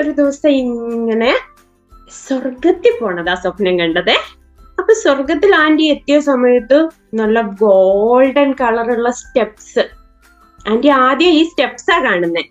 ഒരു ദിവസം ഇങ്ങനെ സ്വർഗത്തിൽ പോണതാ സ്വപ്നം കണ്ടത്. അപ്പൊ സ്വർഗത്തിൽ ആന്റി എത്തിയ സമയത്ത് നല്ല ഗോൾഡൻ കളറുള്ള സ്റ്റെപ്സ് ആന്റി ആദ്യം ഈ സ്റ്റെപ്സാ കാണുന്നത്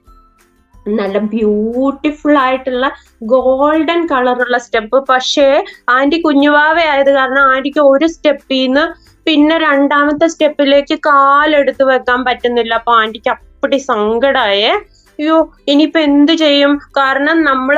നല്ല ബ്യൂട്ടിഫുൾ ആയിട്ടുള്ള ഗോൾഡൻ കളറുള്ള സ്റ്റെപ്പ് പക്ഷേ ആന്റി കുഞ്ഞുവാവ ആയത് കാരണം ആന്റിക്ക് ഒരു സ്റ്റെപ്പിൽ നിന്ന് പിന്നെ രണ്ടാമത്തെ സ്റ്റെപ്പിലേക്ക് കാലെടുത്ത് വെക്കാൻ പറ്റുന്നില്ല. അപ്പൊ ആന്റിക്ക് അപ്പടി സങ്കടായേ. അയ്യോ ഇനിയിപ്പോ എന്ത് ചെയ്യും? കാരണം നമ്മൾ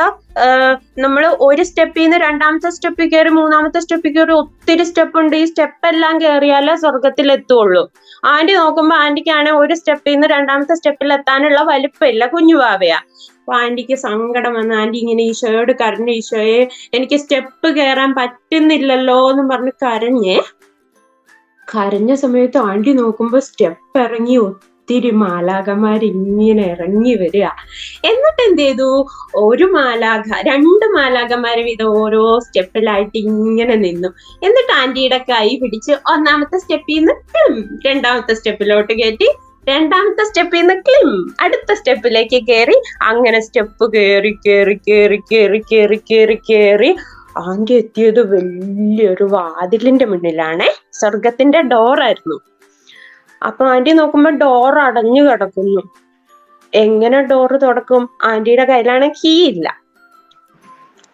നമ്മൾ ഒരു സ്റ്റെപ്പിൽ നിന്ന് രണ്ടാമത്തെ സ്റ്റെപ്പിൽ കയറി മൂന്നാമത്തെ സ്റ്റെപ്പിൽ കയറി ഒത്തിരി സ്റ്റെപ്പ് ഉണ്ട്. ഈ സ്റ്റെപ്പ് എല്ലാം കയറിയാലേ സ്വർഗത്തിൽ എത്തുള്ളൂ. ആന്റി നോക്കുമ്പോ ആന്റിക്കാണെ ഒരു സ്റ്റെപ്പിൽ നിന്ന് രണ്ടാമത്തെ സ്റ്റെപ്പിൽ എത്താനുള്ള വലിപ്പമില്ല കുഞ്ഞുവാവയാ. അപ്പൊ ആന്റിക്ക് സങ്കടം വന്ന് ആന്റി ഇങ്ങനെ ഈശോയോട് കരഞ്ഞു ഈശോയെ എനിക്ക് സ്റ്റെപ്പ് കയറാൻ പറ്റുന്നില്ലല്ലോ എന്ന് പറഞ്ഞ് കരഞ്ഞേ കരഞ്ഞ സമയത്ത് ആന്റി നോക്കുമ്പോ സ്റ്റെപ്പ് ഇറങ്ങി ഒത്തിരി മാലാഖമാർ ഇങ്ങനെ ഇറങ്ങി വരിക. എന്നിട്ട് എന്ത് ചെയ്തു? ഒരു മാലാഖ രണ്ട് മാലാഖമാര് വീതം ഓരോ സ്റ്റെപ്പിലായിട്ട് ഇങ്ങനെ നിന്നു. എന്നിട്ട് ആന്റിയുടെ കൈ പിടിച്ച് ഒന്നാമത്തെ സ്റ്റെപ്പിൽ നിന്ന് ക്ലിം രണ്ടാമത്തെ സ്റ്റെപ്പിലോട്ട് കയറ്റി രണ്ടാമത്തെ സ്റ്റെപ്പിൽ നിന്ന് ക്ലിം അടുത്ത സ്റ്റെപ്പിലേക്ക് കയറി അങ്ങനെ സ്റ്റെപ്പ് കയറി കയറി കയറി കയറി കയറി കയറി കയറി ആന്റി എത്തിയത് വലിയൊരു വാതിലിന്റെ മുന്നിലാണേ. സ്വർഗത്തിന്റെ ഡോറായിരുന്നു അപ്പൊ ആന്റി നോക്കുമ്പോ ഡോർ അടഞ്ഞു കിടക്കുന്നു. എങ്ങനെ ഡോർ തുറക്കും? ആന്റിയുടെ കയ്യിലാണ് കീ ഇല്ല.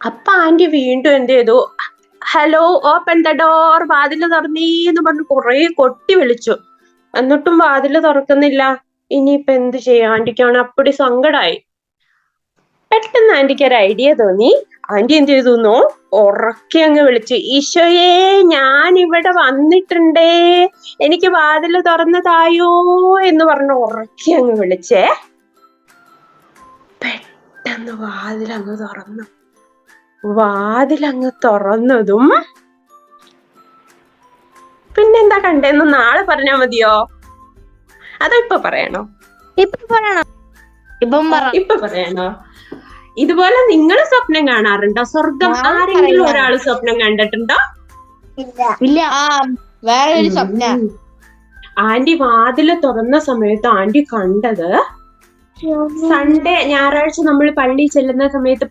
അപ്പൊ ആന്റി വീണ്ടും എന്ത് ചെയ്തു? ഹലോ ഓപ്പൺ ദ ഡോർ വാതിൽ തുറന്നീന്ന് പറഞ്ഞു കുറെ കൊട്ടി വിളിച്ചു. എന്നിട്ടും വാതിൽ തുറക്കുന്നില്ല. ഇനിയിപ്പൊ എന്ത് ചെയ്യാം? ആന്റിക്കാണ് അപ്പടി സങ്കടായി. പെട്ടെന്ന് ആന്റിക്ക് ഒരു ഐഡിയ തോന്നി. ആന്റി എന്ത് ചെയ്തു? ഉറക്കെ അങ്ങ് വിളിച്ചു ഈശോയെ ഞാൻ ഇവിടെ വന്നിട്ടുണ്ടേ. എനിക്ക് വാതിൽ തുറന്നതായോ? എന്ന് പറഞ്ഞു ഉറക്കെ അങ്ങ് വിളിച്ചേ. പെട്ടെന്ന് വാതിലങ്ങ് തുറന്നു. വാതിലങ്ങ് തുറന്നതും പിന്നെന്താ കണ്ടെന്ന് നാളെ പറഞ്ഞാ മതിയോ? അതോ ഇപ്പൊ പറയണോ? ഇപ്പൊ പറയണോ. ഇപ്പം പറ. ഇപ്പൊ പറയണോ? ഇതുപോലെ നിങ്ങൾ സ്വപ്നം കാണാറുണ്ടോ? സ്വർഗം ആരെങ്കിലും ഒരാൾ സ്വപ്നം കണ്ടിട്ടുണ്ടോ? ഇല്ല. ആ വേറെ ഒരു സ്വപ്ന. ആന്റി വാതിൽ തുറന്ന സമയത്ത് ആന്റി കണ്ടത് സൺഡേ ഞായറാഴ്ച നമ്മൾ പള്ളി ചെല്ലുന്ന സമയത്ത്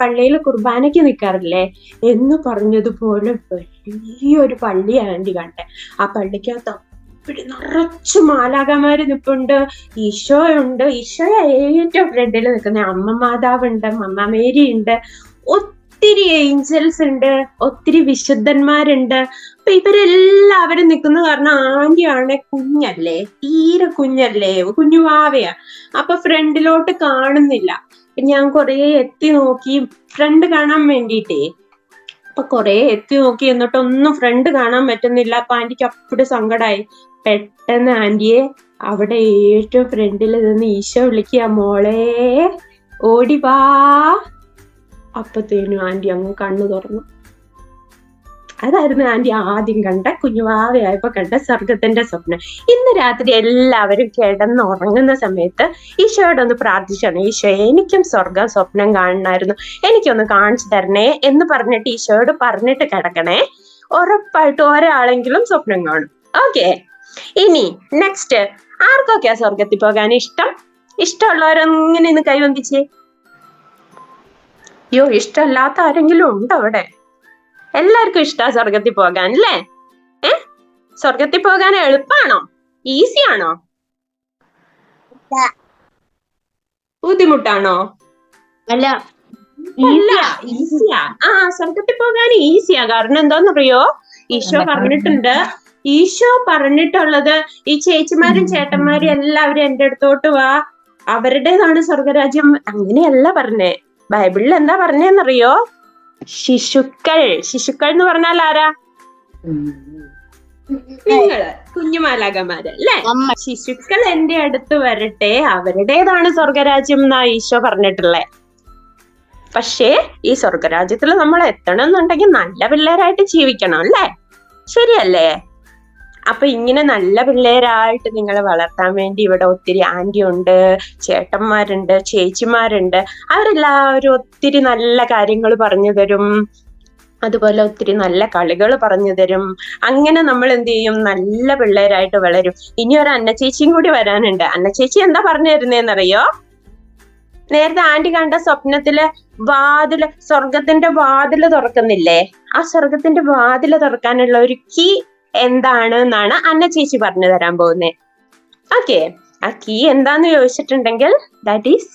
പള്ളിയിൽ കുർബാനയ്ക്ക് നിൽക്കാറില്ലേ എന്ന് പറഞ്ഞതുപോലെ വലിയൊരു പള്ളി ആന്റി കണ്ടേ. ആ പള്ളിക്കകത്ത് അപ്പടി നിറച്ചു മാലാകമാര് നിപ്പുണ്ട്. ഈശോ ഉണ്ട് ഈശോ ഏറ്റവും ഫ്രണ്ടിൽ നിൽക്കുന്ന അമ്മ മാതാവുണ്ട് അമ്മ മേരി ഉണ്ട് ഒത്തിരി ഏഞ്ചൽസ് ഉണ്ട് ഒത്തിരി വിശുദ്ധന്മാരുണ്ട്. അപ്പൊ ഇവരെല്ലാവരും നിൽക്കുന്ന കാരണം ആന്റിയാണ് കുഞ്ഞല്ലേ തീരെ കുഞ്ഞല്ലേ കുഞ്ഞുവാവയാ. അപ്പൊ ഫ്രണ്ടിലോട്ട് കാണുന്നില്ല. ഞാൻ കൊറേ എത്തി നോക്കി ഫ്രണ്ട് കാണാൻ വേണ്ടിയിട്ടേ. അപ്പൊ കൊറേ എത്തി നോക്കി എന്നിട്ടൊന്നും ഫ്രണ്ട് കാണാൻ പറ്റുന്നില്ല. അപ്പൊ ആന്റിക്ക് അപ്പടി സങ്കടായി. പെട്ടെന്ന് ആന്റിയെ അവിടെ ഏറ്റവും ഫ്രണ്ടിൽ നിന്ന് ഈശോ വിളിക്കുക മോളെ ഓടി വാ. അപ്പത്തേനും ആന്റി അങ്ങ് കണ്ണു തുറന്നു. അതായിരുന്നു ആന്റി ആദ്യം കണ്ട കുഞ്ഞുവാവയായപ്പോ കണ്ട സ്വർഗത്തിന്റെ സ്വപ്നം. ഇന്ന് രാത്രി എല്ലാവരും കിടന്ന് ഉറങ്ങുന്ന സമയത്ത് ഈശോയോട് ഒന്ന് പ്രാർത്ഥിച്ചാണ് ഈശോ എനിക്കും സ്വർഗം സ്വപ്നം കാണണമായിരുന്നു. എനിക്കൊന്ന് കാണിച്ചു തരണേ എന്ന് പറഞ്ഞിട്ട് ഈശോയോട് പറഞ്ഞിട്ട് കിടക്കണേ. ഉറപ്പായിട്ടും ഒരാളെങ്കിലും സ്വപ്നം കാണും. ഓക്കെ. ഇനി നെക്സ്റ്റ് ആർക്കൊക്കെയാ സ്വർഗത്തിൽ പോകാൻ ഇഷ്ടം? ഇഷ്ടമുള്ളവരെങ്ങനെ ഇന്ന് കൈവന്തിച്ചേ? അയ്യോ ഇഷ്ടമല്ലാത്ത ആരെങ്കിലും ഉണ്ടോ അവിടെ? എല്ലാവർക്കും ഇഷ്ടാ സ്വർഗത്തിൽ പോകാൻ അല്ലേ? ഏ? സ്വർഗത്തിൽ പോകാൻ എളുപ്പാണോ? ഈസി ആണോ? ബുദ്ധിമുട്ടാണോ? അല്ല. അല്ല ഈസിയാ ആ. സ്വർഗത്തിൽ പോകാൻ ഈസിയാ കാരണം എന്താന്നറിയോ? ഈശോ പറഞ്ഞിട്ടുണ്ട് ഈശോ പറഞ്ഞിട്ടുള്ളത് ഈ ചേച്ചിമാരും ചേട്ടന്മാരും എല്ലാവരും എന്റെ അടുത്തോട്ട് വാ. അവരുടേതാണ് സ്വർഗരാജ്യം. അങ്ങനെയല്ല പറഞ്ഞേ. ബൈബിളിൽ എന്താ പറഞ്ഞെന്നറിയോ? ശിശുക്കൾ. ശിശുക്കൾ എന്ന് പറഞ്ഞാൽ ആരാ? നിങ്ങൾ കുഞ്ഞുമാലാകന്മാര് അല്ലെ? ശിശുക്കൾ എന്റെ അടുത്ത് വരട്ടെ. അവരുടേതാണ് സ്വർഗരാജ്യം എന്നാ ഈശോ പറഞ്ഞിട്ടുള്ളേ. പക്ഷേ ഈ സ്വർഗരാജ്യത്തിൽ നമ്മൾ എത്തണം എന്നുണ്ടെങ്കിൽ നല്ല പിള്ളേരായിട്ട് ജീവിക്കണം അല്ലേ? ശരിയല്ലേ? അപ്പൊ ഇങ്ങനെ നല്ല പിള്ളേരായിട്ട് നിങ്ങളെ വളർത്താൻ വേണ്ടി ഇവിടെ ഒത്തിരി ആന്റി ഉണ്ട് ചേട്ടന്മാരുണ്ട് ചേച്ചിമാരുണ്ട്. അവരെല്ലാവരും ഒത്തിരി നല്ല കാര്യങ്ങൾ പറഞ്ഞു തരും. അതുപോലെ ഒത്തിരി നല്ല കളികൾ പറഞ്ഞു തരും. അങ്ങനെ നമ്മൾ എന്ത് ചെയ്യും? നല്ല പിള്ളേരായിട്ട് വളരും. ഇനി ഒരു അന്ന ചേച്ചിയും കൂടി വരാനുണ്ട്. അന്ന ചേച്ചി എന്താ പറഞ്ഞു തരുന്നേന്നറിയോ? നേരത്തെ ആന്റി കണ്ട സ്വപ്നത്തിൽ വാതിൽ സ്വർഗത്തിന്റെ വാതിൽ തുറക്കുന്നില്ലേ? ആ സ്വർഗത്തിന്റെ വാതിൽ തുറക്കാനുള്ള ഒരു കീ എന്താണ് എന്നാണ് അന്ന ചേച്ചി പറഞ്ഞു തരാൻ പോകുന്നത് ഓക്കെ ആ കീ എന്താന്ന് ചോദിച്ചിട്ടുണ്ടെങ്കിൽ ദാറ്റ് ഈസ്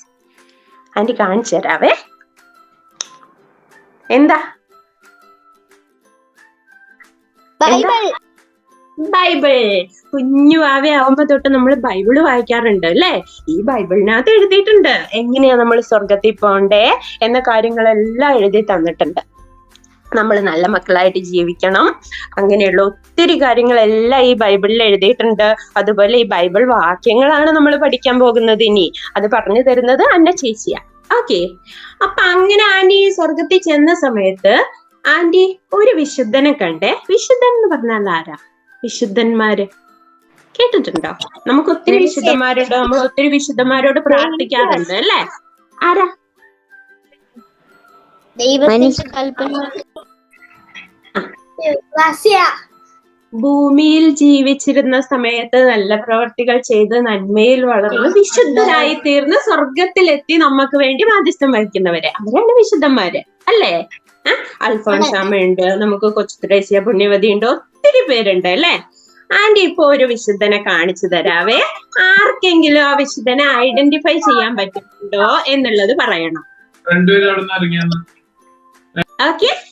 ആന്റി കാണിച്ചു തരാവേ. എന്താ? ബൈബിൾ ബൈബിൾ കുഞ്ഞു ആവുമ്പോ തൊട്ട് നമ്മൾ ബൈബിൾ വായിക്കാറുണ്ട് അല്ലേ? ഈ ബൈബിളിനകത്ത് എഴുതിയിട്ടുണ്ട്. എങ്ങനെയാ നമ്മൾ സ്വർഗത്തിൽ പോണ്ടേ എന്ന കാര്യങ്ങളെല്ലാം എഴുതി തന്നിട്ടുണ്ട്. നമ്മൾ നല്ല മക്കളായിട്ട് ജീവിക്കണം. അങ്ങനെയുള്ള ഒത്തിരി കാര്യങ്ങളെല്ലാം ഈ ബൈബിളിൽ എഴുതിയിട്ടുണ്ട്. അതുപോലെ ഈ ബൈബിൾ വാക്യങ്ങളാണ് നമ്മൾ പഠിക്കാൻ പോകുന്നത് ഇനി. അത് പറഞ്ഞു തരുന്നത് അന്ന ചേച്ചിയാ ഓക്കെ. അപ്പൊ അങ്ങനെ ആന്റി സ്വർഗത്തിൽ ചെന്ന സമയത്ത് ആന്റി ഒരു വിശുദ്ധനെ കണ്ടേ. വിശുദ്ധൻ എന്ന് പറഞ്ഞാൽ ആരാ? വിശുദ്ധന്മാര്. കേട്ടിട്ടുണ്ടോ? നമുക്ക് ഒത്തിരി വിശുദ്ധന്മാരോട് നമ്മൾ ഒത്തിരി വിശുദ്ധന്മാരോട് പ്രാർത്ഥിക്കാറുണ്ട് അല്ലേ? ആരാ? ദൈവത്തിന്റെ കൽപ്പന ഭൂമിയിൽ ജീവിച്ചിരുന്ന സമയത്ത് നല്ല പ്രവർത്തികൾ ചെയ്ത് നന്മയിൽ വളർന്ന് വിശുദ്ധരായി തീർന്ന് സ്വർഗത്തിലെത്തി നമുക്ക് വേണ്ടി മാധ്യസ്ഥം വഹിക്കുന്നവര്. അവരാണ് വിശുദ്ധന്മാര്. അല്ലേ? ഉണ്ട് നമുക്ക് കൊച്ചുത്രേസ്യ പുണ്യവതി ഉണ്ട്. ഒത്തിരി പേരുണ്ട് അല്ലേ? ആന്റി ഇപ്പൊ ഒരു വിശുദ്ധനെ കാണിച്ചു തരാവേ. ആർക്കെങ്കിലും ആ വിശുദ്ധനെ ഐഡന്റിഫൈ ചെയ്യാൻ പറ്റുന്നുണ്ടോ എന്നുള്ളത് പറയണം. ഓക്കെ.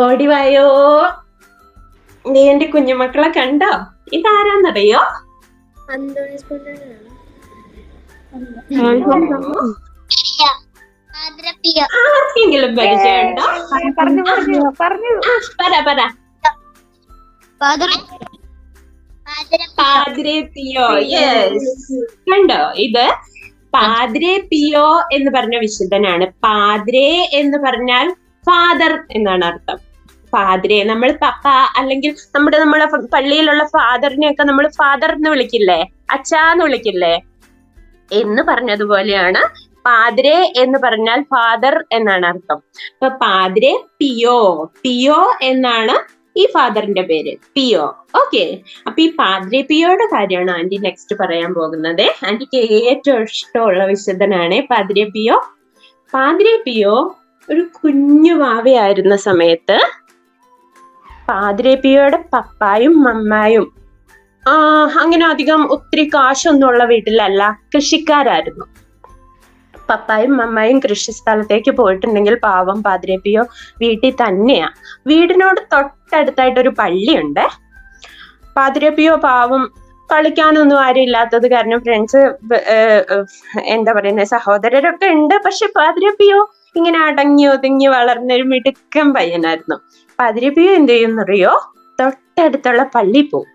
ഓടിവായോ? നീ എന്റെ കുഞ്ഞുമക്കളെ കണ്ടോ? ഇതാരാന്നറിയോ? ആർക്കെങ്കിലും പരിചയമുണ്ടോ? പറഞ്ഞു പറഞ്ഞു പറഞ്ഞു ആ, പറ പറ. പാദ്രെ പിയോ യെസ് കണ്ടോ? ഇത് പാദ്രേ പിയോ എന്ന് പറഞ്ഞ വിശുദ്ധനാണ്. പാദ്രേ എന്ന് പറഞ്ഞാൽ ഫാദർ എന്നാണ് അർത്ഥം. പാദ്രെ നമ്മൾ പപ്പ അല്ലെങ്കിൽ നമ്മുടെ നമ്മുടെ പള്ളിയിലുള്ള ഫാദറിനെയൊക്കെ നമ്മൾ ഫാദർ എന്ന് വിളിക്കില്ലേ? അച്ഛാന്ന് വിളിക്കില്ലേ? എന്ന് പറഞ്ഞതുപോലെയാണ് പാദ്രെ എന്ന് പറഞ്ഞാൽ ഫാദർ എന്നാണ് അർത്ഥം. അപ്പൊ പാദ്രെ പിയോ പിയോ എന്നാണ് ഈ ഫാദറിന്റെ പേര്. പിയോ ഓക്കെ അപ്പൊ ഈ പാദ്രെ പിയോയുടെ കാര്യമാണ് ആന്റി നെക്സ്റ്റ് പറയാൻ പോകുന്നത്. ആന്റിക്ക് ഏറ്റവും ഇഷ്ടമുള്ള വിശുദ്ധനാണ് പാദ്രെ പിയോ പാദ്രെ പിയോ ഒരു കുഞ്ഞു വാവയായിരുന്ന സമയത്ത് പാദ്രെ പിയോയുടെ പപ്പായും മമ്മായും. ആ അങ്ങനെ അധികം ഒത്തിരി കാശൊന്നും ഉള്ള വീട്ടിലല്ല കൃഷിക്കാരായിരുന്നു. പപ്പായും മമ്മായും കൃഷി സ്ഥലത്തേക്ക് പോയിട്ടുണ്ടെങ്കിൽ പാവം പാതിരേപ്പിയോ വീട്ടിൽ തന്നെയാ. വീടിനോട് തൊട്ടടുത്തായിട്ട് ഒരു പള്ളിയുണ്ട് പാതിരപ്പിയോ പാവം കളിക്കാനൊന്നും ആരും ഇല്ലാത്തത് കാരണം ഫ്രണ്ട്സ് എന്താ പറയുന്നത് സഹോദരരൊക്കെ ഉണ്ട്. പക്ഷെ പാതിരപ്പിയോ ഇങ്ങനെ അടങ്ങി ഒതുങ്ങി വളർന്ന ഒരു മിടുക്കൻ പയ്യനായിരുന്നു. പാതിരപ്പിയോ എന്ത് ചെയ്യുന്നറിയോ തൊട്ടടുത്തുള്ള പള്ളി പോവും.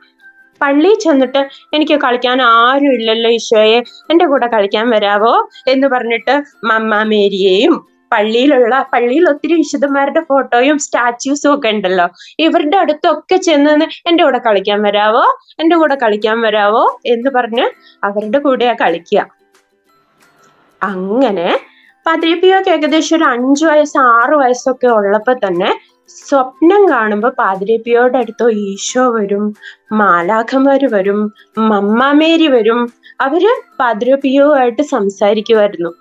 പള്ളി ചെന്നിട്ട് എനിക്ക് കളിക്കാൻ ആരും ഇല്ലല്ലോ ഈശോയെ. എന്റെ കൂടെ കളിക്കാൻ വരാവോ എന്ന് പറഞ്ഞിട്ട് മമ്മ മേരിയെയും പള്ളിയിലുള്ള പള്ളിയിൽ ഒത്തിരി വിശുദ്ധന്മാരുടെ ഫോട്ടോയും സ്റ്റാച്യൂസും ഒക്കെ ഉണ്ടല്ലോ. ഇവരുടെ അടുത്തൊക്കെ ചെന്ന് എന്റെ കൂടെ കളിക്കാൻ വരാവോ? എന്റെ കൂടെ കളിക്കാൻ വരാവോ? എന്ന് പറഞ്ഞ് അവരുടെ കൂടെയാ കളിക്കുക. അങ്ങനെ പതിരിപ്പിയൊക്കെ ഏകദേശം ഒരു അഞ്ചു വയസ്സ് ആറു വയസ്സൊക്കെ ഉള്ളപ്പോ തന്നെ സ്വപ്നം കാണുമ്പോൾ പാതിരിപ്പിയോടെ അടുത്തോ ഈശോ വരും മാലാഖമാര് വരും മമ്മാമേരി വരും. അവർ പാതിരപ്പിയോ ആയിട്ട് സംസാരിക്കുമായിരുന്നു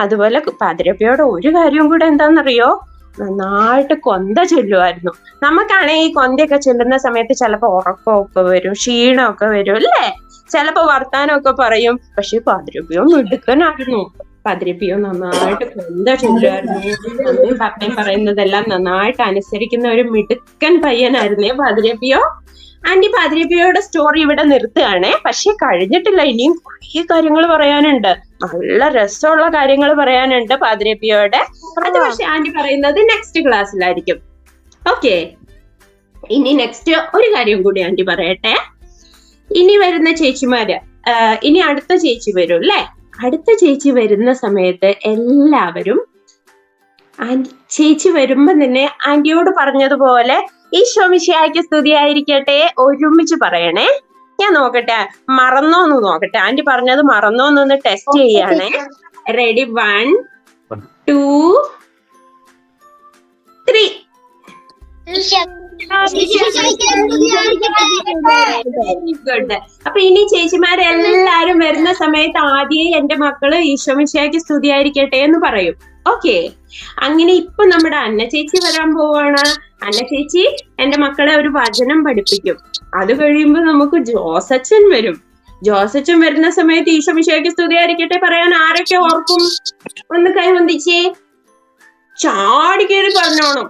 അതുപോലെ പാതിരപ്പിയോട് ഒരു കാര്യം കൂടെ എന്താണെന്നറിയോ? നന്നായിട്ട് കൊന്ത ചൊല്ലുമായിരുന്നു നമുക്കാണെങ്കിൽ ഈ കൊന്തയൊക്കെ ചൊല്ലുന്ന സമയത്ത് ചിലപ്പോൾ ഉറക്കമൊക്കെ വരും ക്ഷീണമൊക്കെ വരും അല്ലേ? ചിലപ്പോൾ വർത്താനമൊക്കെ പറയും. പക്ഷെ പാതിരപ്പിയോ മിടുക്കനായിരുന്നു. പാതിരപ്പിയോ നന്നായിട്ട് കൊന്ത ചൊല്ലുമായിരുന്നു അമ്മയും പപ്പയും പറയുന്നതെല്ലാം നന്നായിട്ട് അനുസരിക്കുന്ന ഒരു മിടുക്കൻ പയ്യനായിരുന്നേ പാതിരപ്പിയോ. ആന്റി പാതിരപ്പിയോയുടെ സ്റ്റോറി ഇവിടെ നിർത്തുകയാണേ. പക്ഷെ കഴിഞ്ഞിട്ടില്ല. ഇനിയും കുറേ കാര്യങ്ങൾ പറയാനുണ്ട്. നല്ല രസമുള്ള കാര്യങ്ങൾ പറയാനുണ്ട് പാതിരപ്പിയോടെ അത് പക്ഷെ ആന്റി പറയുന്നത് നെക്സ്റ്റ് ക്ലാസ്സിലായിരിക്കും ഓക്കെ ഇനി നെക്സ്റ്റ് ഒരു കാര്യം കൂടി ആന്റി പറയട്ടെ. ഇനി വരുന്ന ചേച്ചിമാര് ഇനി അടുത്ത ചേച്ചി വരും അല്ലേ? അടുത്ത ചേച്ചി വരുന്ന സമയത്ത് എല്ലാവരും ആന്റി ചേച്ചി വരുമ്പോ തന്നെ ആന്റിയോട് പറഞ്ഞതുപോലെ ഈശോ മിശിഹായ്ക്ക് സ്തുതിയായിരിക്കട്ടെ ഒരുമിച്ച് പറയണേ. ഞാൻ നോക്കട്ടെ മറന്നോന്ന് നോക്കട്ടെ. ആന്റി പറഞ്ഞത് മറന്നോന്നൊന്ന് ടെസ്റ്റ് ചെയ്യാണ്. Ready one two three good അപ്പൊ ഇനി ചേച്ചിമാരെല്ലാരും വരുന്ന സമയത്ത് ആദ്യം എന്റെ മക്കൾ ഈശോമിശയ്ക്ക് സ്തുതിയായിരിക്കട്ടെ എന്ന് പറയും. ഓക്കെ അങ്ങനെ ഇപ്പൊ നമ്മുടെ അന്ന ചേച്ചി വരാൻ പോവാണ്. അന്ന ചേച്ചി എന്റെ മക്കളെ ഒരു വചനം പഠിപ്പിക്കും. അത് കഴിയുമ്പോ നമുക്ക് ജോസച്ചൻ വരും. ജോസച്ചൻ വരുന്ന സമയത്ത് ഈശോമിശയ്ക്ക് സ്തുതിയായിരിക്കട്ടെ. പറയാൻ ആരൊക്കെ ഓർക്കും? ഒന്ന് കൈവന്തിച്ചേ ചാടി കയറി പറഞ്ഞോണം.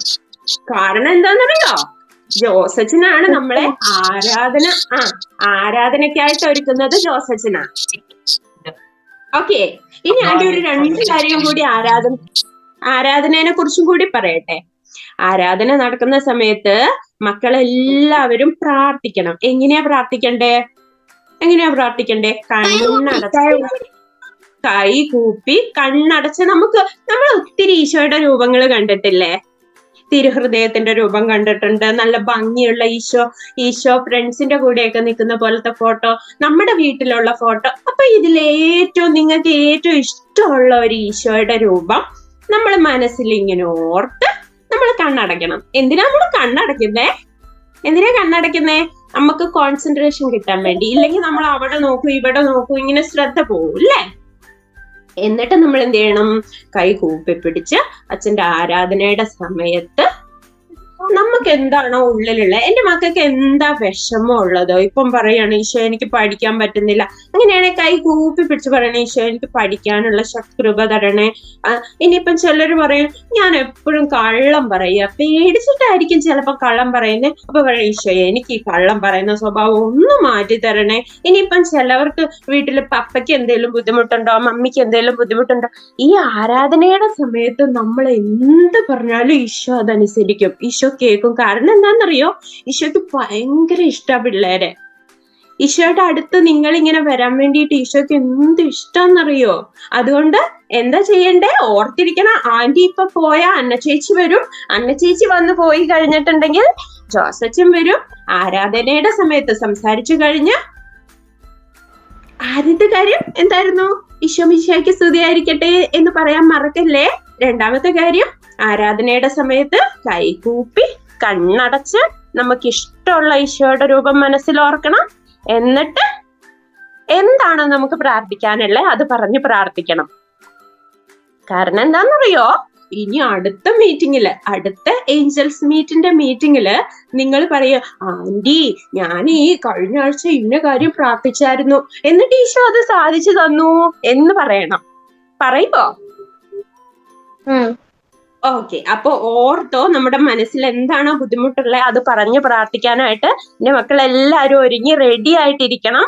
കാരണം എന്താണെന്നറിയോ? ജോസച്ചനാണ് നമ്മളെ ആരാധന ആ ആരാധനയ്ക്കായിട്ട് ഒരുക്കുന്നത് ജോസച്ചനാണ് ഓക്കെ. ഇനി ആദ്യം ഒരു രണ്ട് കാര്യം കൂടി ആരാധന ആരാധനയെ കുറിച്ചും കൂടി പറയട്ടെ. ആരാധന നടക്കുന്ന സമയത്ത് മക്കളെല്ലാവരും പ്രാർത്ഥിക്കണം. എങ്ങനെയാ പ്രാർത്ഥിക്കണ്ടേ? എങ്ങനെയാ പ്രാർത്ഥിക്കണ്ടേ? കണ്ണടച്ച് കൈ കൂപ്പി കണ്ണടച്ച് നമുക്ക് നമ്മൾ ഒത്തിരി ഈശോയുടെ രൂപങ്ങൾ കണ്ടിട്ടില്ലേ? തിരുഹൃദയത്തിന്റെ രൂപം കണ്ടിട്ടുണ്ട്. നല്ല ഭംഗിയുള്ള ഈശോ ഈശോ ഫ്രണ്ട്സിന്റെ കൂടെയൊക്കെ നിൽക്കുന്ന പോലത്തെ ഫോട്ടോ നമ്മുടെ വീട്ടിലുള്ള ഫോട്ടോ. അപ്പൊ ഇതിൽ ഏറ്റവും നിങ്ങൾക്ക് ഏറ്റവും ഇഷ്ടമുള്ള ഒരു ഈശോയുടെ രൂപം നമ്മൾ മനസ്സിൽ ഇങ്ങനെ ഓർത്ത് നമ്മൾ കണ്ണടയ്ക്കണം. എന്തിനാ നമ്മൾ കണ്ണടയ്ക്കുന്നേ? എന്തിനാ കണ്ണടയ്ക്കുന്നേ? നമുക്ക് കോൺസെൻട്രേഷൻ കിട്ടാൻ വേണ്ടി. ഇല്ലെങ്കിൽ നമ്മൾ അവിടെ നോക്കൂ ഇവിടെ നോക്കൂ ഇങ്ങനെ ശ്രദ്ധ പോകും അല്ലേ എന്നിട്ട് നമ്മൾ എന്ത് ചെയ്യണം കൈ കൂപ്പി പിടിച്ച് അച്ഛന്റെ ആരാധനയുടെ സമയത്ത് നമുക്ക് എന്താണോ ഉള്ളിലുള്ള എന്റെ മക്കൾക്ക് എന്താ വിഷമം ഉള്ളതോ? ഇപ്പം പറയാണ് ഈശോ എനിക്ക് പഠിക്കാൻ പറ്റുന്നില്ല. അങ്ങനെയാണെങ്കിൽ കൈ കൂപ്പി പിടിച്ച് പറയണേ ഈശോ എനിക്ക് പഠിക്കാനുള്ള ശത്രുപ തരണേ. ഇനിയിപ്പം ചിലർ പറയും ഞാൻ എപ്പോഴും കള്ളം പറയുക. പേടിച്ചിട്ടായിരിക്കും ചിലപ്പോൾ കള്ളം പറയുന്നത് അപ്പൊ പറയും ഈശോ എനിക്ക് ഈ കള്ളം പറയുന്ന സ്വഭാവം ഒന്ന് മാറ്റി തരണേ. ഇനിയിപ്പം ചിലവർക്ക് വീട്ടിൽ പപ്പയ്ക്ക് എന്തെങ്കിലും ബുദ്ധിമുട്ടുണ്ടോ മമ്മിക്ക് എന്തെങ്കിലും ബുദ്ധിമുട്ടുണ്ടോ ഈ ആരാധനയുടെ സമയത്ത് നമ്മൾ എന്ത് പറഞ്ഞാലും ഈശോ അതനുസരിക്കും. ഈശോ കേൾക്കും. കാരണം എന്താണെന്നറിയോ? ഈശോയ്ക്ക് ഭയങ്കര ഇഷ്ട പിള്ളേരെ. ഈശോയുടെ അടുത്ത് നിങ്ങൾ ഇങ്ങനെ വരാൻ വേണ്ടിയിട്ട് ഈശോയ്ക്ക് എന്ത് ഇഷ്ടമെന്നറിയോ അതുകൊണ്ട് എന്താ ചെയ്യണ്ടേ? ഓർത്തിരിക്കണം. ആന്റി ഇപ്പൊ പോയ അന്ന ചേച്ചി വരും. അന്ന ചേച്ചി വന്ന് പോയി കഴിഞ്ഞിട്ടുണ്ടെങ്കിൽ ജോസച്ചൻ വരും. ആരാധനയുടെ സമയത്ത് സംസാരിച്ചു കഴിഞ്ഞ് ആദ്യത്തെ കാര്യം എന്തായിരുന്നു? ഈശോ മിശോയ്ക്ക് സ്തുതിയായിരിക്കട്ടെ എന്ന് പറയാൻ മറക്കല്ലേ? രണ്ടാമത്തെ കാര്യം ആരാധനയുടെ സമയത്ത് കൈകൂപ്പി കണ്ണടച്ച് നമുക്ക് ഇഷ്ടമുള്ള ഈശോയുടെ രൂപം മനസ്സിൽ ഓർക്കണം. എന്നിട്ട് എന്താണ് നമുക്ക് പ്രാർത്ഥിക്കാനുള്ളത് അത് പറഞ്ഞ് പ്രാർത്ഥിക്കണം. കാരണം എന്താണെന്നറിയോ? ഇനി അടുത്ത മീറ്റിംഗിൽ അടുത്ത ഏഞ്ചൽസ് മീറ്റിന്റെ മീറ്റിംഗിൽ നിങ്ങൾ പറയുക ആന്റി ഞാൻ ഈ കഴിഞ്ഞ ആഴ്ച ഇന്ന കാര്യം പ്രാർത്ഥിച്ചായിരുന്നു. എന്നിട്ട് ഈശോ അത് സാധിച്ചു തന്നു എന്ന് പറയണം. പറയുമ്പോ? ഓക്കെ അപ്പൊ ഓർത്തോ നമ്മുടെ മനസ്സിൽ എന്താണോ ബുദ്ധിമുട്ടുള്ളത് അത് പറഞ്ഞ് പ്രാർത്ഥിക്കാനായിട്ട് എന്റെ മക്കൾ എല്ലാവരും ഒരുങ്ങി റെഡി ആയിട്ടിരിക്കണം.